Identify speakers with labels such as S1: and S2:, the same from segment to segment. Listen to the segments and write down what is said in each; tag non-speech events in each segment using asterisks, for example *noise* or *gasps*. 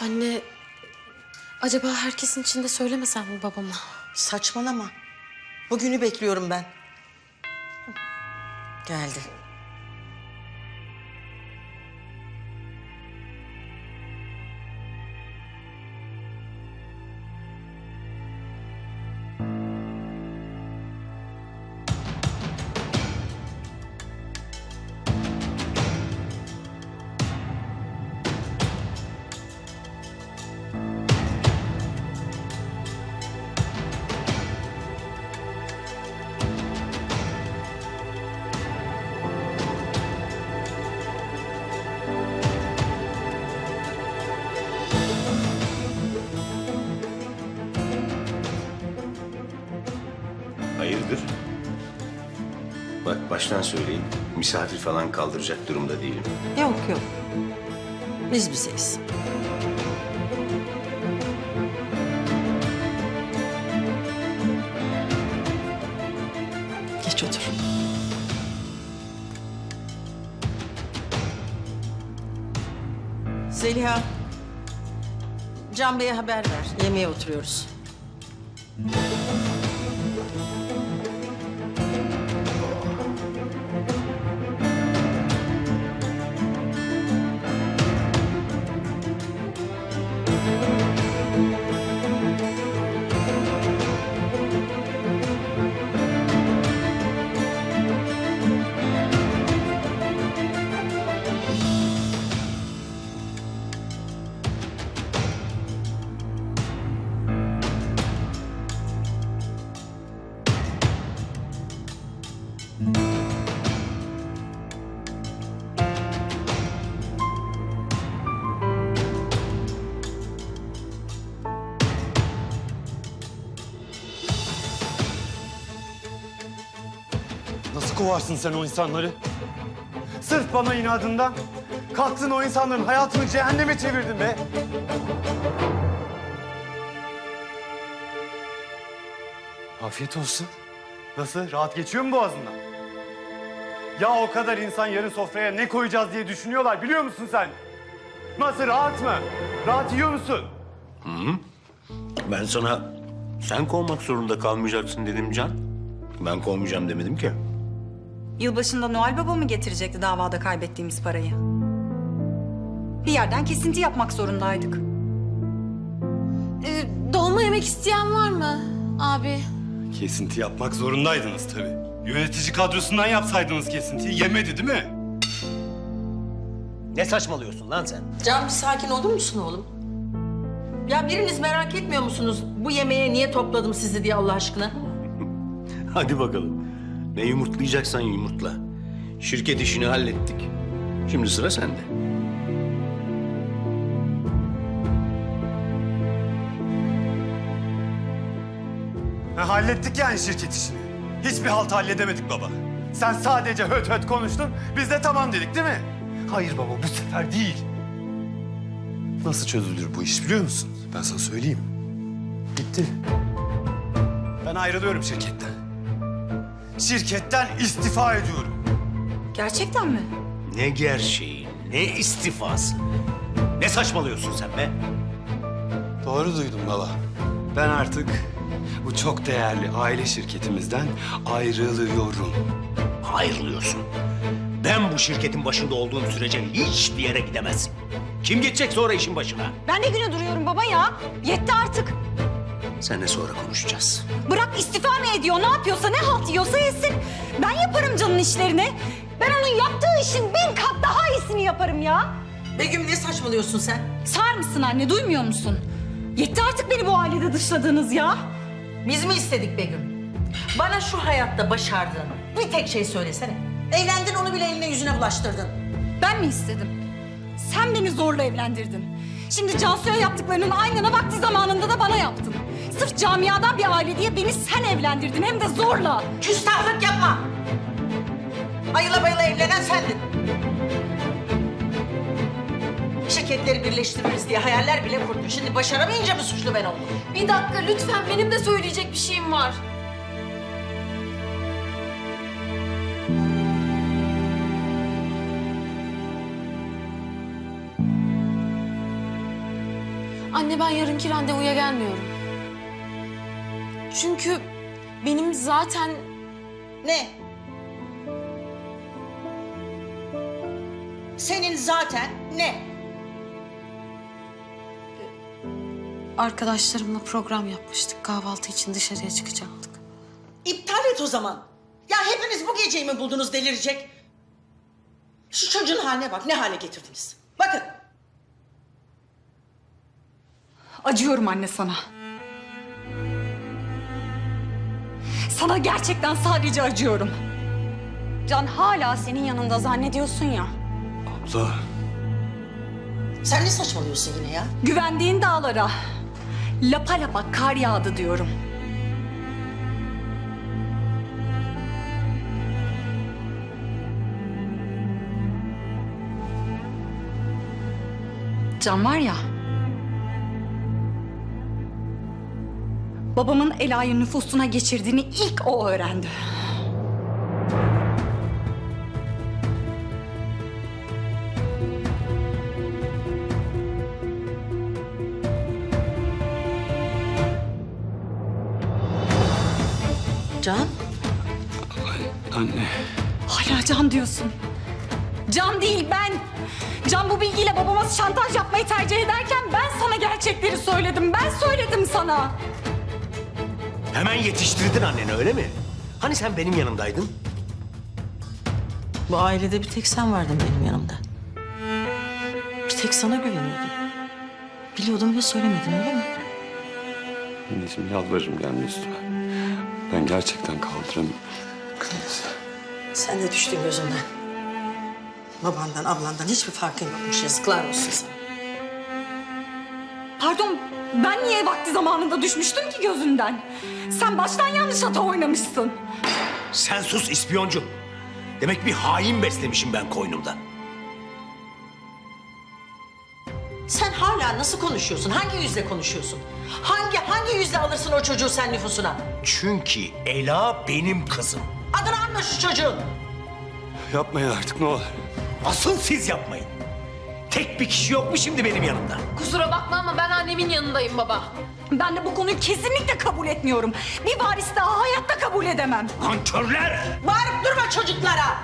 S1: Anne, acaba herkesin içinde söylemesem mi babama?
S2: Saçmalama. Bugünü bekliyorum ben. Geldi.
S3: Hayırdır? Bak baştan söyleyeyim. Misafir falan kaldıracak durumda değilim.
S2: Yok yok. Biz bizeyiz. Geç otur. Zeliha. Can Bey'e haber ver. Yemeğe oturuyoruz.
S4: Kovarsın sen o insanları? Sırf bana inadından kalktın o insanların hayatını cehenneme çevirdin be. Afiyet olsun. Nasıl? Rahat geçiyor mu boğazından? Ya o kadar insan yarın sofraya ne koyacağız diye düşünüyorlar biliyor musun sen? Nasıl rahat mı? Rahat yiyor musun?
S3: Ben sana sen kovmak zorunda kalmayacaksın dedim Can. Ben kovmayacağım demedim ki.
S5: Yılbaşında Noel Baba mı getirecekti davada kaybettiğimiz parayı? Bir yerden kesinti yapmak zorundaydık.
S1: Ee, dolma yemek isteyen var mı abi?
S4: Kesinti yapmak zorundaydınız tabii. Yönetici kadrosundan yapsaydınız kesintiyi yemedi değil mi?
S6: Ne saçmalıyorsun lan sen?
S2: Can bir sakin olur musun oğlum? Ya biriniz merak etmiyor musunuz bu yemeğe niye topladım sizi diye Allah aşkına? *laughs*
S3: Hadi bakalım. Ne yumurtlayacaksan yumurtla. Şirket işini hallettik. Şimdi sıra sende.
S4: Ha, hallettik yani şirket işini. Hiçbir halt halledemedik baba. Sen sadece höt höt konuştun, biz de tamam dedik değil mi? Hayır baba, bu sefer değil. Nasıl çözülür bu iş biliyor musun? Ben sana söyleyeyim. Bitti. Ben ayrılıyorum şirketten. Şirketten istifa ediyorum.
S5: Gerçekten mi?
S6: Ne gerçeği, ne istifası. Ne saçmalıyorsun sen be?
S4: Doğru duydum baba. Ben artık bu çok değerli aile şirketimizden ayrılıyorum.
S6: Ayrılıyorsun. Ben bu şirketin başında olduğum sürece hiçbir yere gidemezsin. Kim gidecek sonra işin başına?
S5: Ben de güne duruyorum baba ya. Yetti artık.
S6: Seninle sonra konuşacağız.
S5: Bırak istifa mı ediyor, ne yapıyorsa, ne halt yiyorsa yesin. Ben yaparım canın işlerini. Ben onun yaptığı işin bin kat daha iyisini yaparım ya.
S2: Begüm ne saçmalıyorsun sen?
S5: Sar mısın anne, duymuyor musun? Yetti artık beni bu ailede dışladığınız ya.
S2: Biz mi istedik Begüm? Bana şu hayatta başardığın bir tek şey söylesene. Evlendin onu bile eline yüzüne bulaştırdın.
S5: Ben mi istedim? Sen beni zorla evlendirdin. Şimdi Cansu'ya yaptıklarının aynına vakti zamanında da bana yaptın. Sırf camiadan bir aile diye beni sen evlendirdin hem de zorla.
S2: Küstahlık yapma. Ayıla bayıla evlenen sendin. Şirketleri birleştiririz diye hayaller bile kurdun. Şimdi başaramayınca mı suçlu ben oldum?
S1: Bir dakika lütfen benim de söyleyecek bir şeyim var. Anne ben yarınki randevuya gelmiyorum. Çünkü benim zaten
S2: Ne? Senin zaten ne?
S1: arkadaşlarımla program yapmıştık. Kahvaltı için dışarıya çıkacaktık.
S2: İptal et o zaman. Ya hepiniz bu geceyi mi buldunuz delirecek? Şu çocuğun haline bak ne hale getirdiniz. Bakın
S5: Acıyorum anne sana. Sana gerçekten sadece acıyorum. Can hala senin yanında zannediyorsun ya.
S7: Abla.
S2: sen ne saçmalıyorsun yine ya?
S5: Güvendiğin dağlara lapa lapa kar yağdı diyorum. Can var ya. Babamın Ela'yı nüfusuna geçirdiğini ilk o öğrendi.
S2: Can
S7: Anne.
S5: Hala Can diyorsun. Can değil ben. Can bu bilgiyle babama şantaj yapmayı tercih ederken ben sana gerçekleri söyledim. Ben söyledim sana.
S6: Hemen yetiştirdin anneni öyle mi? Hani sen benim yanımdaydın?
S2: bu ailede bir tek sen vardın benim yanımda. Bir tek sana güveniyordum. Biliyordum ve söylemedin öyle mi?
S4: Anneciğim yalvarırım gelme üstüme. Ben gerçekten kaldıramıyorum.
S2: Sen de düştün gözümden. Babandan, ablandan hiçbir farkın yokmuş. Yazıklar olsun sana.
S5: Pardon ben niye vakti zamanında düşmüştüm ki gözünden? Sen baştan yanlış hata oynamışsın.
S6: Sen sus ispiyoncu. Demek bir hain beslemişim ben koynumda.
S2: Sen hala nasıl konuşuyorsun? Hangi yüzle konuşuyorsun? Hangi hangi yüzle alırsın o çocuğu sen nüfusuna?
S6: Çünkü Ela benim kızım.
S2: Adını anla şu çocuğun.
S4: Yapmayın artık ne olur.
S6: Asıl siz yapmayın. Tek bir kişi yok mu şimdi benim yanımda?
S1: Kusura bakma ama ben annemin yanındayım baba.
S5: Ben de bu konuyu kesinlikle kabul etmiyorum. Bir varis daha hayatta kabul edemem.
S6: Nankörler!
S2: Bağırıp durma çocuklara.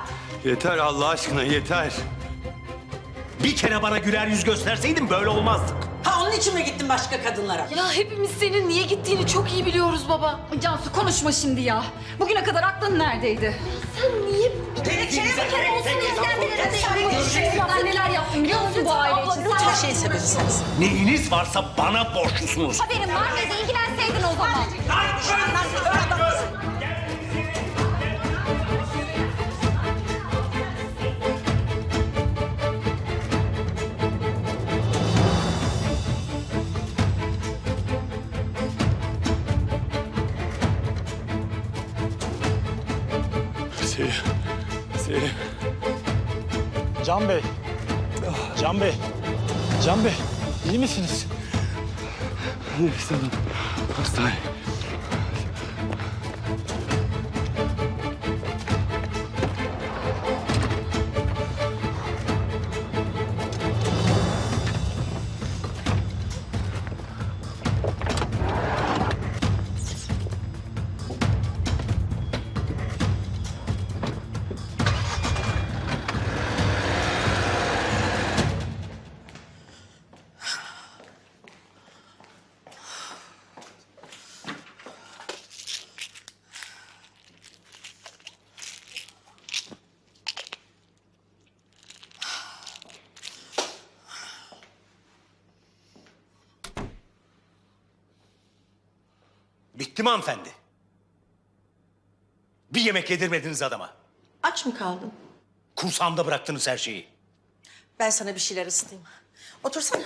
S4: Yeter Allah aşkına yeter.
S6: Bir kere bana güler yüz gösterseydin böyle olmazdık.
S2: Ha onun için mi gittin başka kadınlara?
S1: Ya hepimiz senin niye gittiğini çok iyi biliyoruz baba.
S5: Cansu konuşma şimdi ya. Bugüne kadar aklın neredeydi? Ben neler yaptım biliyor musun bu aile için?
S2: Her şeyin sebebi sensin.
S6: Neyiniz varsa bana borçlusunuz.
S5: Haberin var mıydı? İlgilenseydin o zaman.
S4: Selim.
S8: Can Bey. Can Bey. Can Bey. iyi misiniz?
S4: Nefes alın. Hastane.
S6: Bitti mi hanımefendi? Bir yemek yedirmediniz adama.
S2: Aç mı kaldın?
S6: Kursağımda bıraktınız her şeyi.
S2: Ben sana bir şeyler ısıtayım. Otursana.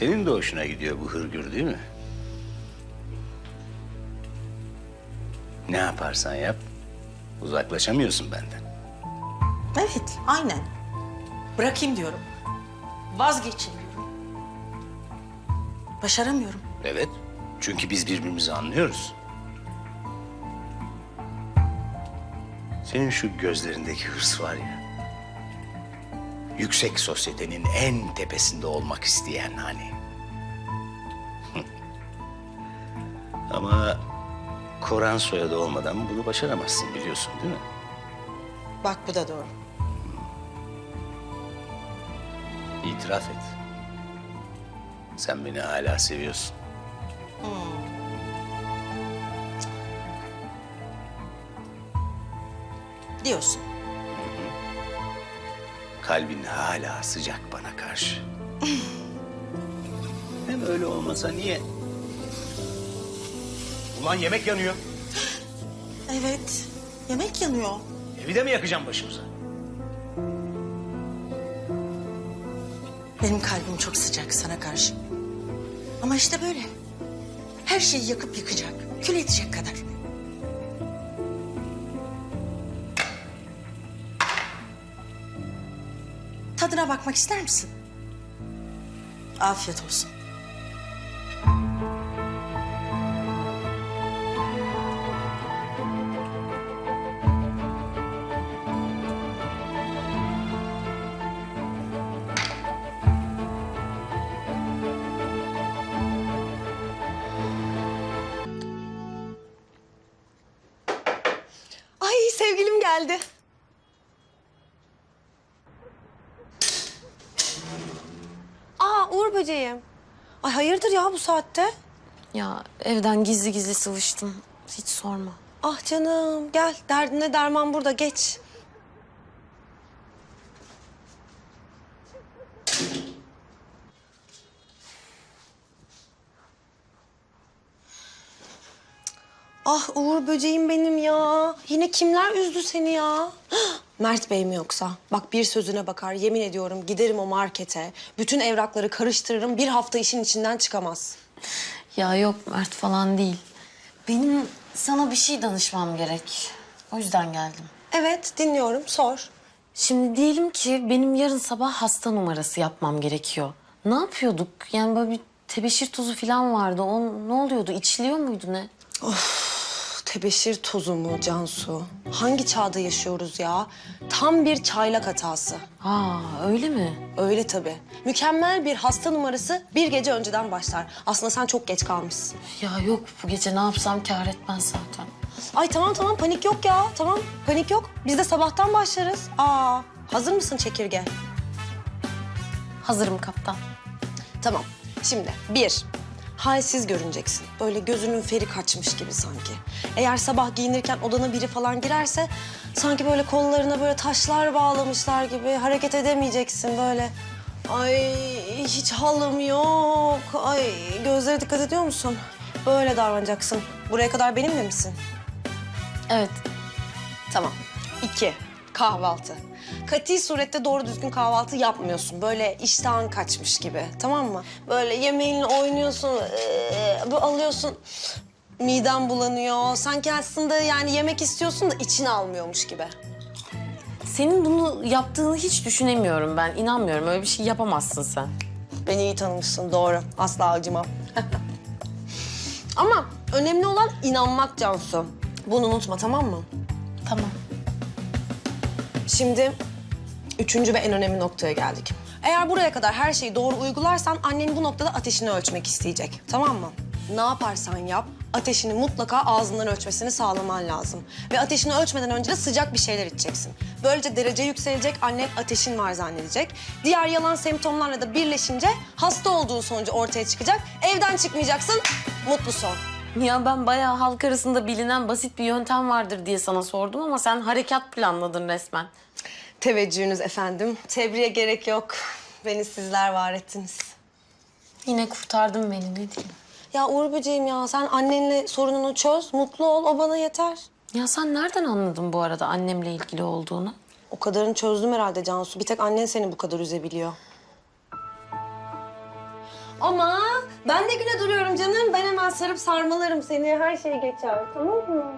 S3: Senin de hoşuna gidiyor bu hırgür değil mi? Ne yaparsan yap, uzaklaşamıyorsun benden.
S2: Evet, aynen. Bırakayım diyorum. Vazgeçeyim diyorum. Başaramıyorum.
S3: Evet, çünkü biz birbirimizi anlıyoruz. Senin şu gözlerindeki hırs var ya... ...yüksek sosyetenin en tepesinde olmak isteyen hani. *laughs* Ama Koran soyadı olmadan bunu başaramazsın biliyorsun değil mi?
S2: Bak bu da doğru.
S3: İtiraf et. Sen beni hala seviyorsun.
S2: Diyorsun.
S3: Kalbin hala sıcak bana karşı. *laughs* Hem öyle olmasa niye? Ulan yemek yanıyor. *gasps*
S2: Evet. Yemek yanıyor.
S3: Evi de mi yakacağım başımıza?
S2: Benim kalbim çok sıcak sana karşı. Ama işte böyle. Her şeyi yakıp yıkacak. Kül edecek kadar. Tadına bakmak ister misin? Afiyet olsun.
S9: Saatte?
S1: Ya evden gizli gizli sıvıştım. Hiç sorma.
S9: Ah canım gel derdine derman burada geç. Ah Uğur böceğim benim ya. Yine kimler üzdü seni ya? Mert Bey mi yoksa? Bak bir sözüne bakar yemin ediyorum giderim o markete. Bütün evrakları karıştırırım bir hafta işin içinden çıkamaz.
S1: Ya yok Mert falan değil. Benim sana bir şey danışmam gerek. O yüzden geldim.
S9: Evet dinliyorum sor.
S1: Şimdi diyelim ki benim yarın sabah hasta numarası yapmam gerekiyor. Ne yapıyorduk? Yani böyle bir tebeşir tozu falan vardı. O ne oluyordu? İçiliyor muydu ne?
S9: Tebeşir tozu mu Cansu? Hangi çağda yaşıyoruz ya? Tam bir çaylak hatası.
S1: Aa öyle mi?
S9: Öyle tabii. Mükemmel bir hasta numarası bir gece önceden başlar. Aslında sen çok geç kalmışsın.
S1: Ya yok bu gece ne yapsam kâr etmez zaten.
S9: Ay tamam tamam panik yok ya. Tamam panik yok. Biz de sabahtan başlarız. Aa hazır mısın çekirge?
S1: Hazırım kaptan.
S9: Tamam. Şimdi bir, halsiz görüneceksin. Böyle gözünün feri kaçmış gibi sanki. Eğer sabah giyinirken odana biri falan girerse... ...sanki böyle kollarına böyle taşlar bağlamışlar gibi hareket edemeyeceksin böyle. Ay hiç halım yok. Ay gözlere dikkat ediyor musun? Böyle davranacaksın. Buraya kadar benimle misin?
S1: Evet.
S9: Tamam. İki, kahvaltı. Kati surette doğru düzgün kahvaltı yapmıyorsun. Böyle iştahın kaçmış gibi, tamam mı? Böyle yemeğinle oynuyorsun, ee, böyle alıyorsun. Miden bulanıyor. Sanki aslında yani yemek istiyorsun da için almıyormuş gibi.
S1: Senin bunu yaptığını hiç düşünemiyorum ben. İnanmıyorum. Öyle bir şey yapamazsın sen.
S9: Beni iyi tanımışsın, doğru. Asla acımam. *laughs* Ama önemli olan inanmak Cansu. Bunu unutma, tamam mı?
S1: Tamam.
S9: Şimdi üçüncü ve en önemli noktaya geldik. Eğer buraya kadar her şeyi doğru uygularsan annen bu noktada ateşini ölçmek isteyecek. Tamam mı? Ne yaparsan yap ateşini mutlaka ağzından ölçmesini sağlaman lazım. Ve ateşini ölçmeden önce de sıcak bir şeyler içeceksin. Böylece derece yükselecek, annen ateşin var zannedecek. Diğer yalan semptomlarla da birleşince hasta olduğun sonucu ortaya çıkacak. Evden çıkmayacaksın, mutlu son.
S1: Ya ben bayağı halk arasında bilinen basit bir yöntem vardır diye sana sordum ama sen harekat planladın resmen.
S9: Teveccühünüz efendim. Tebriğe gerek yok. Beni sizler var ettiniz.
S1: Yine kurtardın beni ne diyeyim.
S9: Ya Uğur böceğim ya sen annenle sorununu çöz, mutlu ol o bana yeter.
S1: Ya sen nereden anladın bu arada annemle ilgili olduğunu?
S9: O kadarını çözdüm herhalde Cansu. Bir tek annen seni bu kadar üzebiliyor. Ama ben de güne duruyorum canım. Ben hemen sarıp sarmalarım seni. Her şey geçer tamam mı?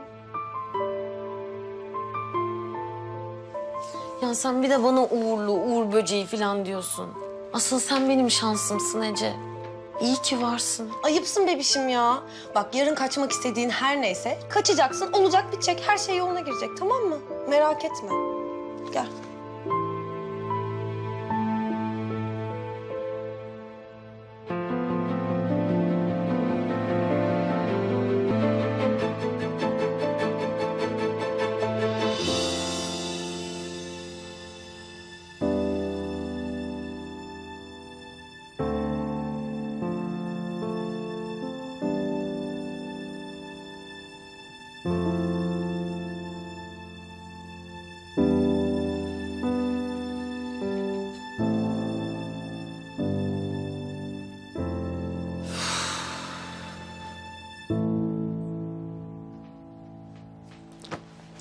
S1: Ya sen bir de bana uğurlu, uğur böceği falan diyorsun. Asıl sen benim şansımsın Ece. İyi ki varsın.
S9: Ayıpsın bebişim ya. Bak yarın kaçmak istediğin her neyse kaçacaksın. Olacak bitecek. Her şey yoluna girecek tamam mı? Merak etme. Gel.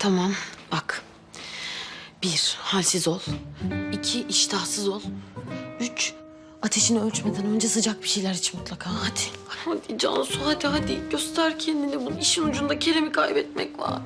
S1: Tamam bak. Bir, halsiz ol. İki, iştahsız ol. Üç, ateşini ölçmeden önce sıcak bir şeyler iç mutlaka. Hadi. Hadi Cansu hadi hadi. Göster kendini. Bunun işin ucunda Kerem'i kaybetmek var.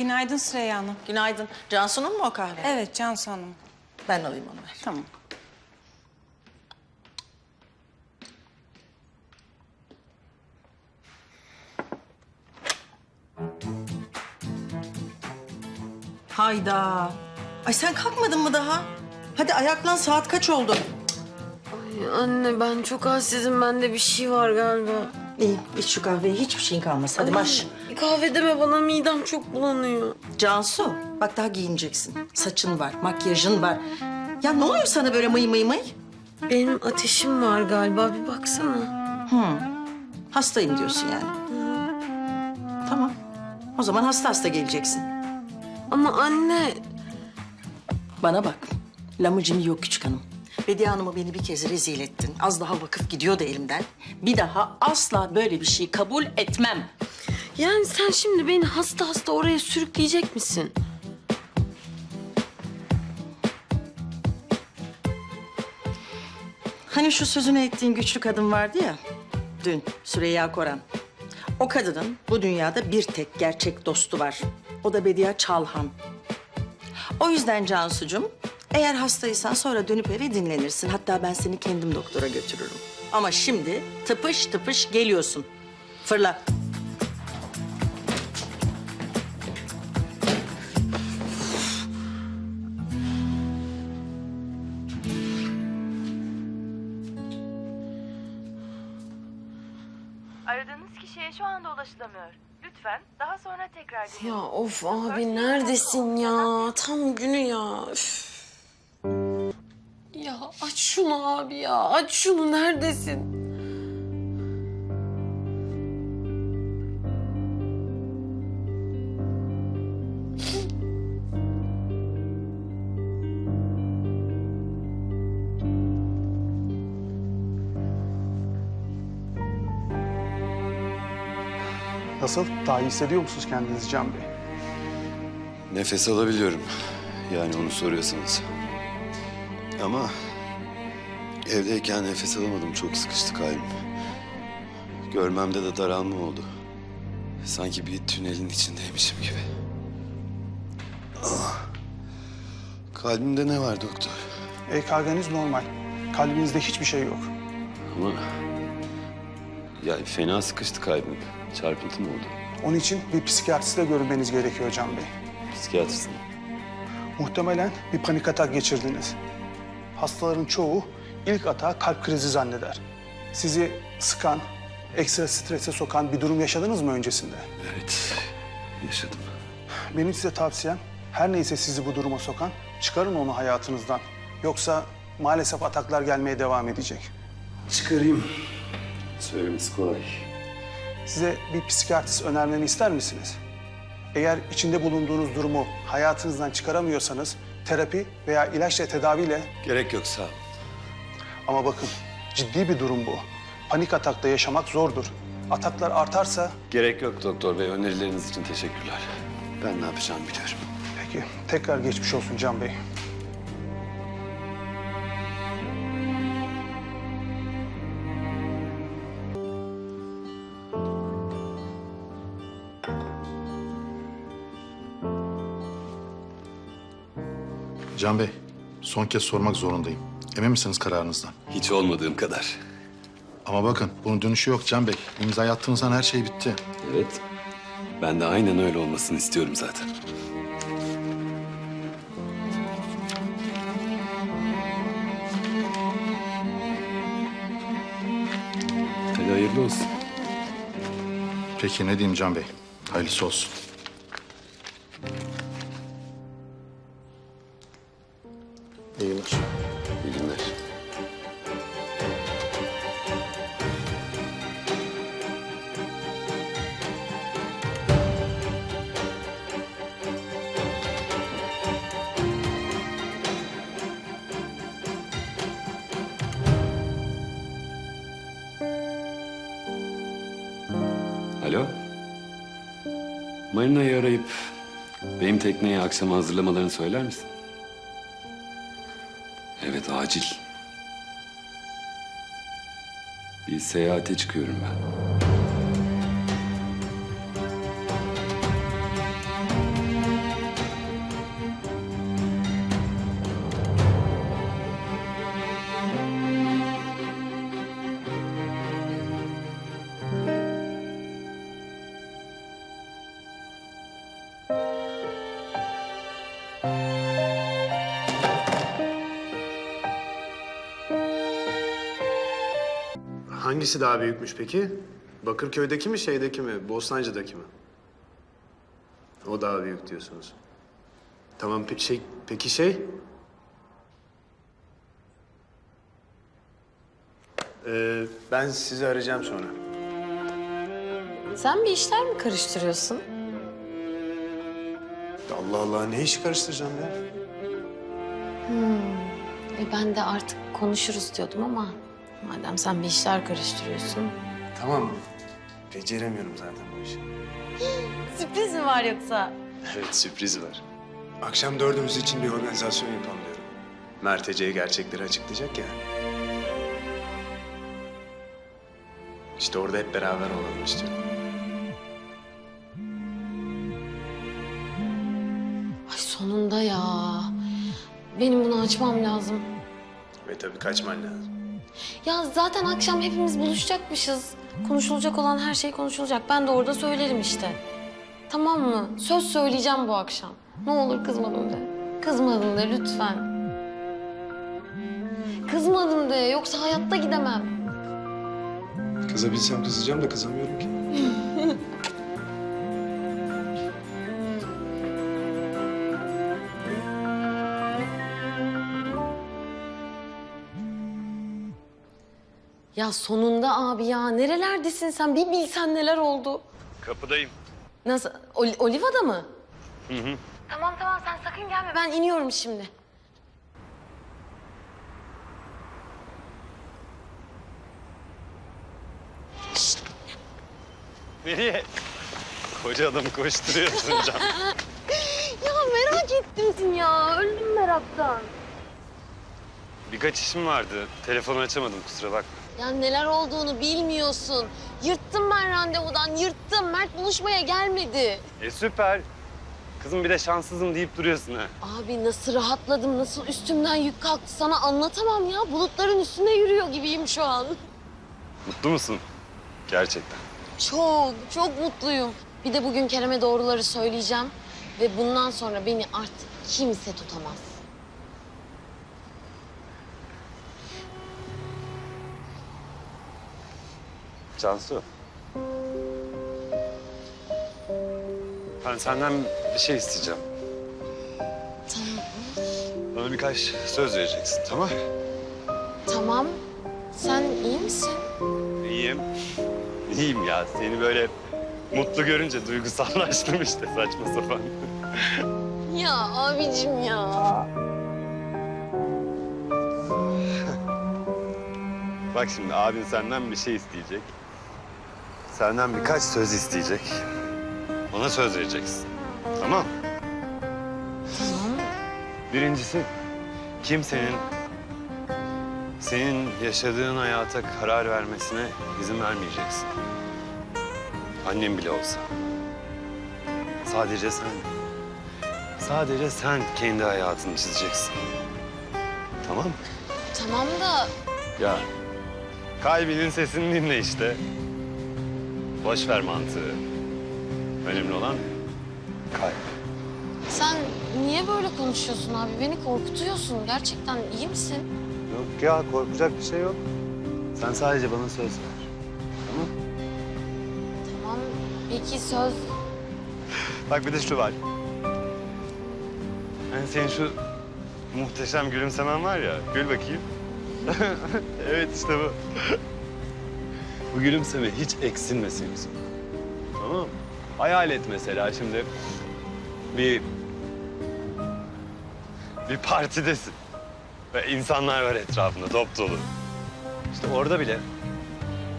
S10: Günaydın Süreyya Hanım.
S2: günaydın. Cansu'nun mu o kahve?
S10: Evet Cansu Hanım.
S2: Ben alayım onu ver.
S10: Tamam.
S2: Hayda. Ay sen kalkmadın mı daha? Hadi ayaklan saat kaç oldu?
S1: Ay anne ben çok halsizim. Bende bir şey var galiba.
S2: İyi iç şu kahveyi hiçbir şeyin kalmaz. Hadi baş.
S1: Kahve deme bana midem çok bulanıyor.
S2: Cansu bak daha giyineceksin. Saçın var, makyajın var. Ya ne oluyor sana böyle mıy mıy mıy?
S1: Benim ateşim var galiba bir baksana.
S2: Hastayım diyorsun yani. Tamam. O zaman hasta hasta geleceksin.
S1: Ama anne
S2: Bana bak. Lamucim yok küçük hanım. Bediye Hanım'ı beni bir kez rezil ettin. Az daha vakıf gidiyordu elimden. Bir daha asla böyle bir şey kabul etmem.
S1: yani sen şimdi beni hasta hasta oraya sürükleyecek misin?
S2: Hani şu sözünü ettiğin güçlü kadın vardı ya, dün Süreyya Koran. O kadının bu dünyada bir tek gerçek dostu var. O da Bediye Çalhan. O yüzden Cansucuğum, eğer hastaysan sonra dönüp eve dinlenirsin. Hatta ben seni kendim doktora götürürüm. Ama şimdi tıpış tıpış geliyorsun. Fırla.
S11: Aradığınız kişiye şu anda ulaşılamıyor. Lütfen daha sonra tekrar deneyin.
S1: Ya of abi neredesin ya? Tam günü ya. Üf. Aç şunu abi ya. Aç şunu neredesin?
S12: Nasıl? Daha iyi hissediyor musunuz kendinizi Can Bey?
S4: Nefes alabiliyorum. Yani onu soruyorsanız. Ama evdeyken nefes alamadım. Çok sıkıştı kalbim. Görmemde de daralma oldu. Sanki bir tünelin içindeymişim gibi. Ah. Kalbimde ne var doktor?
S12: EKG'niz normal. Kalbinizde hiçbir şey yok.
S4: Ama ya fena sıkıştı kalbim. Çarpıntı mı oldu?
S12: Onun için bir psikiyatristle görünmeniz gerekiyor Can Bey.
S4: Psikiyatrist mi?
S12: Muhtemelen bir panik atak geçirdiniz. Hastaların çoğu ilk atağı kalp krizi zanneder. Sizi sıkan, ekstra strese sokan bir durum yaşadınız mı öncesinde?
S4: Evet, yaşadım.
S12: Benim size tavsiyem her neyse sizi bu duruma sokan çıkarın onu hayatınızdan. Yoksa maalesef ataklar gelmeye devam edecek.
S4: Çıkarayım. Söylemesi kolay.
S12: Size bir psikiyatrist önermemi ister misiniz? Eğer içinde bulunduğunuz durumu hayatınızdan çıkaramıyorsanız terapi veya ilaçla tedaviyle
S4: Gerek yok sağ ol.
S12: Ama bakın ciddi bir durum bu. Panik atakta yaşamak zordur. Ataklar artarsa
S4: Gerek yok doktor bey. Önerileriniz için teşekkürler. Ben ne yapacağımı biliyorum.
S12: peki tekrar geçmiş olsun Can Bey.
S13: Can Bey, son kez sormak zorundayım. Emin misiniz kararınızdan?
S4: Hiç olmadığım kadar.
S13: Ama bakın bunun dönüşü yok Can Bey. İmza attığınız an her şey bitti.
S4: Evet. Ben de aynen öyle olmasını istiyorum zaten. Hadi hayırlı olsun.
S13: Peki ne diyeyim Can Bey? Hayırlısı olsun.
S4: Benim tekneyi akşam hazırlamalarını söyler misin? Evet, acil. Bir seyahate çıkıyorum ben.
S7: Hangisi daha büyükmüş peki? Bakırköy'deki mi, şeydeki mi, Bostancı'daki mi? O daha büyük diyorsunuz. Tamam pe- şey, peki şey? Ee, ben sizi arayacağım sonra.
S1: Sen bir işler mi karıştırıyorsun?
S7: Allah Allah ne işi karıştıracağım ya?
S1: E ben de artık konuşuruz diyordum ama madem sen bir işler karıştırıyorsun.
S7: Tamam. Beceremiyorum zaten bu işi. *gasps*
S1: Sürpriz mi var yoksa?
S7: Evet sürpriz var. Akşam dördümüz için bir organizasyon yapalım diyorum. Mert Ece'ye gerçekleri açıklayacak ya. İşte orada hep beraber olalım istiyorum.
S1: Ay sonunda ya. Benim bunu açmam lazım.
S7: Ve tabii kaçman lazım.
S1: Ya zaten akşam hepimiz buluşacakmışız. Konuşulacak olan her şey konuşulacak. Ben de orada söylerim işte. Tamam mı? Söz söyleyeceğim bu akşam. Ne olur kızmadım de. Kızmadım de lütfen. Kızmadım de yoksa hayatta gidemem.
S7: Kızabilsem kızacağım da kızamıyorum ki.
S1: Ya sonunda abi ya. Nerelerdesin sen? Bir bilsen neler oldu.
S6: Kapıdayım.
S1: Nasıl? Ol- Oliva'da mı? Hı hı. Tamam tamam sen sakın gelme. Ben iniyorum şimdi.
S6: Nereye? Koca adam koşturuyorsun Can. *laughs*
S1: Ya merak ettim ya. Öldüm meraktan.
S6: Birkaç işim vardı. Telefonu açamadım kusura bakma.
S1: Ya neler olduğunu bilmiyorsun. Yırttım ben randevudan, yırttım. Mert buluşmaya gelmedi.
S6: E süper. Kızım bir de şanssızım deyip duruyorsun ha.
S1: Abi nasıl rahatladım, nasıl üstümden yük kalktı sana anlatamam ya. Bulutların üstünde yürüyor gibiyim şu an.
S6: Mutlu musun? Gerçekten.
S1: Çok, çok mutluyum. Bir de bugün Kerem'e doğruları söyleyeceğim. Ve bundan sonra beni artık kimse tutamaz.
S6: Cansu. Ben senden bir şey isteyeceğim.
S1: Tamam.
S6: Bana birkaç söz vereceksin tamam
S1: Tamam. Sen iyi misin?
S6: İyiyim. İyiyim ya. Seni böyle mutlu görünce duygusallaştım işte saçma sapan.
S1: Ya abicim ya.
S4: Bak şimdi abin senden bir şey isteyecek. Senden birkaç söz isteyecek. Ona söz vereceksin. Tamam.
S1: Tamam.
S4: Birincisi kimsenin senin yaşadığın hayata karar vermesine izin vermeyeceksin. Annem bile olsa. Sadece sen. Sadece sen kendi hayatını çizeceksin. Tamam mı?
S1: Tamam da
S4: Ya kalbinin sesini dinle işte. Boş ver mantığı. Önemli olan kalp.
S1: sen niye böyle konuşuyorsun abi? Beni korkutuyorsun. Gerçekten iyi misin?
S4: Yok ya korkacak bir şey yok. Sen sadece bana söz ver. Tamam
S1: Tamam. Peki söz.
S4: Bak bir de şu var. Hani senin şu muhteşem gülümsemen var ya. Gül bakayım. *laughs* evet işte bu. Bu gülümseme hiç eksilmesin bizim. Tamam mı? Hayal et mesela şimdi bir bir partidesin. Ve insanlar var etrafında dop dolu. İşte orada bile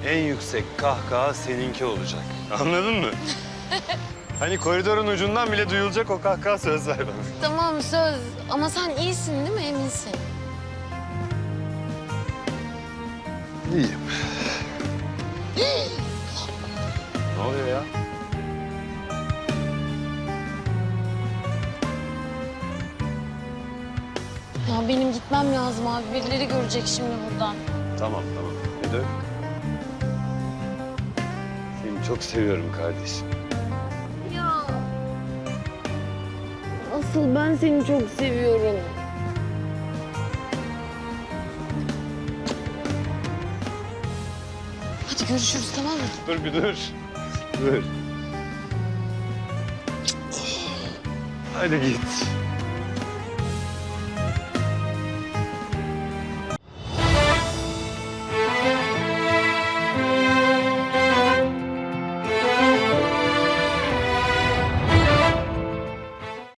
S4: en yüksek kahkaha seninki olacak. *laughs* Anladın mı? *laughs* Hani koridorun ucundan bile duyulacak o kahkaha söz ver bana.
S1: Tamam söz. Ama sen iyisin değil mi? Eminsin.
S4: İyiyim. Ne oluyor ya?
S1: Ya benim gitmem lazım abi. Birileri görecek şimdi buradan.
S4: Tamam tamam. Ne dön? Seni çok seviyorum kardeşim.
S1: Ya. Asıl ben seni çok seviyorum. Hadi görüşürüz tamam mı?
S4: Dur bir dur. Dur. Hadi git.